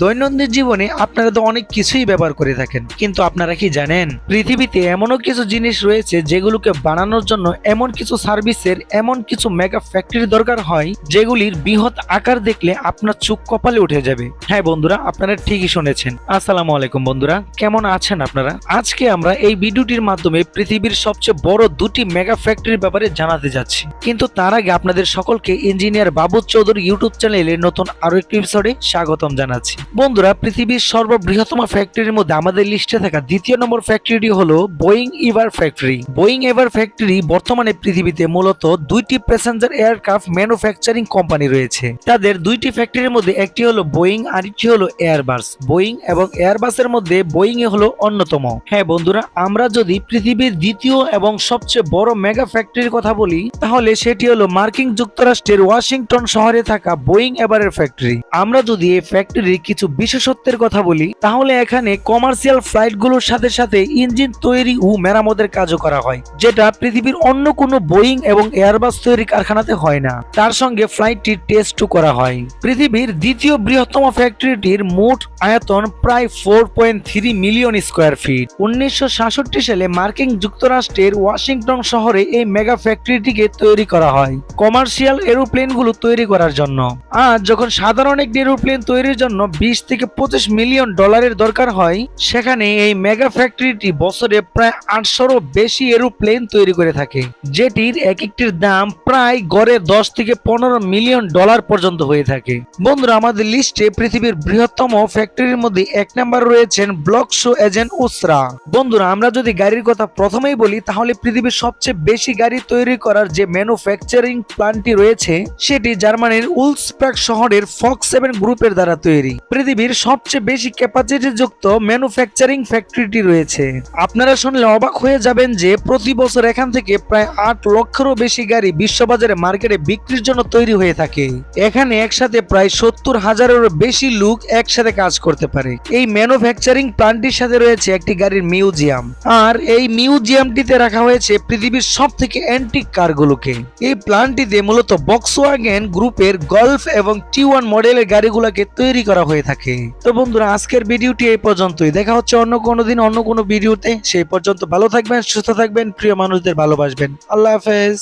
দৈনন্দিন জীবনে আপনারা তো অনেক কিছুই ব্যবহার করে থাকেন, কিন্তু আপনারা কি জানেন? পৃথিবীতে এমনও কিছু জিনিস রয়েছে যেগুলোকে বানানোর জন্য এমন কিছু সার্ভিসের এমন কিছু মেগা ফ্যাক্টরি দরকার হয়, যেগুলির বৃহৎ আকার দেখলে আপনার চোখ কপালে উঠে যাবে। হ্যাঁ বন্ধুরা, আপনারা ঠিকই শুনেছেন। আসসালামু আলাইকুম বন্ধুরা, কেমন আছেন আপনারা? আজকে আমরা এই ভিডিওটির মাধ্যমে পৃথিবীর সবচেয়ে বড় দুটি মেগা ফ্যাক্টরির ব্যাপারে জানাতে যাচ্ছি। কিন্তু তার আগে আপনাদের সকলকে ইঞ্জিনিয়ার বাবু চৌধুরী ইউটিউব চ্যানেলে নতুন আরও একটি এপিসোডে স্বাগতম জানাচ্ছি। বন্ধুরা, পৃথিবীর সর্ববৃহত্তম ফ্যাক্টরির মধ্যে আমাদের লিস্টে থাকা দ্বিতীয় নম্বর ফ্যাক্টরিটি হলো Boeing Everett factory Boeing Everett factory বর্তমানে পৃথিবীতে মূলত দুইটি প্যাসেঞ্জার এয়ারক্রাফট ম্যানুফ্যাকচারিং কোম্পানি রয়েছে। তাদের দুইটি ফ্যাক্টরির মধ্যে একটি হলো বোয়িং আর একটি হলো এয়ারবাস বোয়িং এবং এয়ারবাসের মধ্যে বোয়িং এ হলো অন্যতম। হ্যাঁ বন্ধুরা, আমরা যদি পৃথিবীর দ্বিতীয় এবং সবচেয়ে বড় মেগা ফ্যাক্টরির কথা বলি, তাহলে সেটি হলো মার্কিন যুক্তরাষ্ট্রের ওয়াশিংটন শহরে থাকা বোয়িং এভারের ফ্যাক্টরি আমরা যদি এই ফ্যাক্টরির কিছু বিশেষত্বের কথা বলি, তাহলে এখানে কমার্শিয়াল ফ্লাইটগুলোর সাথে সাথে ইঞ্জিন তৈরি ও মেরামতের কাজও করা হয়, যেটা পৃথিবীর অন্য কোনো বোয়িং এবং এয়ারবাস তৈরি কারখানাতে হয় না। তার সঙ্গে ফ্লাইটটির টেস্টও করা হয়। পৃথিবীর দ্বিতীয় বৃহত্তম ফ্যাক্টরিটির মোট আয়তন প্রায় four point three million square feet উনিশশো সাতষট্টি সালে মার্কিন যুক্তরাষ্ট্রের ওয়াশিংটন শহরে এই মেগা ফ্যাক্টরিটিকে তৈরি করা হয় কমার্শিয়াল এরোপ্লেনগুলো তৈরি করার জন্য। আজ যখন সাধারণ একটি এরোপ্লেন তৈরির জন্য বিশ থেকে পঁচিশ মিলিয়ন ডলারের দরকার হয়, সেখানে এই মেগা ফ্যাক্টরিটি বছরে প্রায় আটশোরও বেশি এরোপ্লেন তৈরি করে থাকে, যেটির এক একটির দাম প্রায় গড়ে দশ থেকে পনেরো মিলিয়ন ডলার পর্যন্ত হয়ে থাকে। বন্ধুরা, আমাদের লিস্টে পৃথিবীর বৃহত্তম ফ্যাক্টরির মধ্যে এক নাম্বার রয়েছেন ব্লক শো এজেন্ট উসরা। বন্ধুরা, আমরা যদি গাড়ির কথা প্রথমেই বলি, তাহলে পৃথিবীর সবচেয়ে বেশি গাড়ি তৈরি করার যে ম্যানুফ্যাকচারিং প্ল্যান্টটি রয়েছে, সেটি জার্মানির উলসপ্রাক শহরের ফক্স সেভেন গ্রুপের দ্বারা তৈরি। পৃথিবীর সবচেয়ে বেশি ক্যাপাসিটি যুক্ত ম্যানুফ্যাকচারিং ফ্যাক্টরিটি রয়েছে। আপনারা শুনলে অবাক হয়ে যাবেন যে প্রতি বছর এখান থেকে প্রায় আট লক্ষেরও বেশি গাড়ি বিশ্ববাজারে মার্কেটে বিক্রির জন্য তৈরি হয়ে থাকে। এখানে একসাথে প্রায় সত্তর হাজারেরও বেশি লোক একসাথে কাজ করতে পারে। এই ম্যানুফ্যাকচারিং প্ল্যান্টটির সাথে রয়েছে একটি গাড়ির মিউজিয়াম আর এই মিউজিয়ামটিতে রাখা হয়েছে পৃথিবীর সব থেকে অ্যান্টিক কারগুলোকে এই প্ল্যান্টটিতে মূলত বক্সওয়াগেন গ্রুপের গল্ফ এবং টি ওয়ান মডেলের গাড়িগুলোকে তৈরি করা হয়ে থাকে। তো বন্ধুরা, আজকের ভিডিওটি এই পর্যন্তই। দেখা হচ্ছে অন্য কোনো দিন, অন্য কোনো ভিডিওতে। সেই পর্যন্ত ভালো থাকবেন, সুস্থ থাকবেন, প্রিয় মানুষদের ভালোবাসবেন। আল্লাহ হাফেজ।